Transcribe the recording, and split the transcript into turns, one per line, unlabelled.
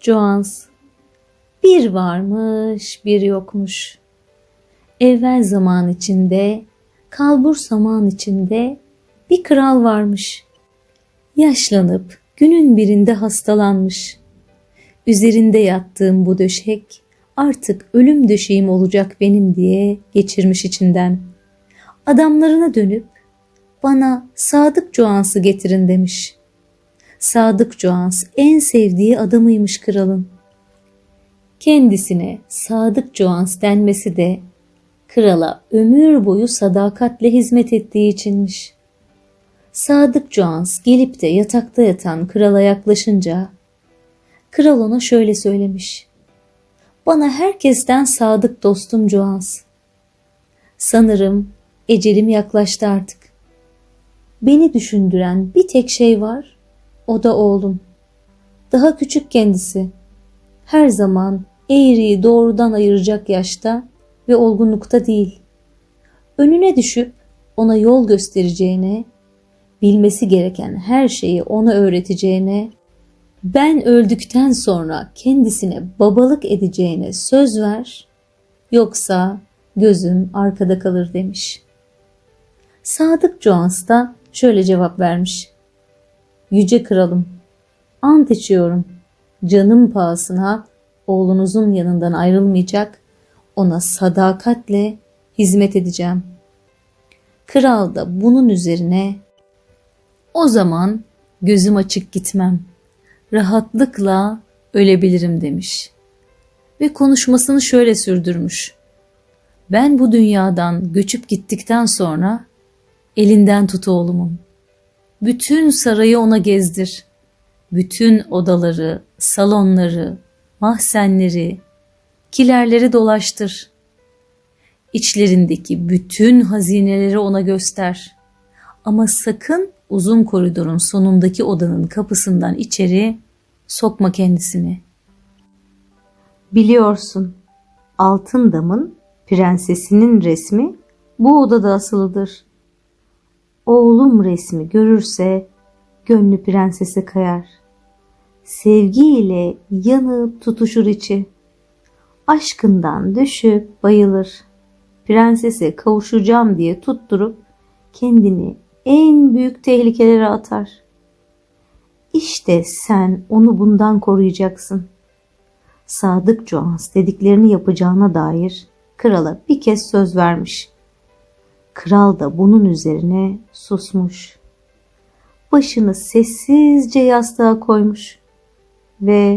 Joans. Bir varmış, bir yokmuş. Evvel zaman içinde, kalbur zaman içinde bir kral varmış. Yaşlanıp günün birinde hastalanmış. Üzerinde yattığım bu döşek artık ölüm döşeğim olacak benim diye geçirmiş içinden. Adamlarına dönüp bana Sadık Joans'ı getirin demiş. Sadık Joans en sevdiği adamıymış kralın. Kendisine Sadık Joans denmesi de krala ömür boyu sadakatle hizmet ettiği içinmiş. Sadık Joans gelip de yatakta yatan krala yaklaşınca kral ona şöyle söylemiş. Bana herkesten sadık dostum Joans. Sanırım ecelim yaklaştı artık. Beni düşündüren bir tek şey var, o da oğlum. Daha küçük kendisi. Her zaman eğriyi doğrudan ayıracak yaşta ve olgunlukta değil. Önüne düşüp ona yol göstereceğine, bilmesi gereken her şeyi ona öğreteceğine, ben öldükten sonra kendisine babalık edeceğine söz ver, yoksa gözüm arkada kalır demiş. Sadık Joans da şöyle cevap vermiş. Yüce kralım, ant içiyorum. Canım pahasına oğlunuzun yanından ayrılmayacak, ona sadakatle hizmet edeceğim. Kral da bunun üzerine o zaman gözüm açık gitmem. Rahatlıkla ölebilirim demiş. Ve konuşmasını şöyle sürdürmüş. Ben bu dünyadan göçüp gittikten sonra elinden tut oğlumun. Bütün sarayı ona gezdir. Bütün odaları, salonları, mahzenleri, kilerleri dolaştır. İçlerindeki bütün hazineleri ona göster. Ama sakın uzun koridorun sonundaki odanın kapısından içeri sokma kendisini. Biliyorsun, altın damın prensesinin resmi bu odada asılıdır. Oğlum resmi görürse gönlü prensese kayar. Sevgiyle yanıp tutuşur içi. Aşkından düşüp bayılır. Prensese kavuşacağım diye tutturup kendini en büyük tehlikelere atar. İşte sen onu bundan koruyacaksın. Sadık Joans dediklerini yapacağına dair krala bir kez söz vermiş. Kral da bunun üzerine susmuş. Başını sessizce yastığa koymuş ve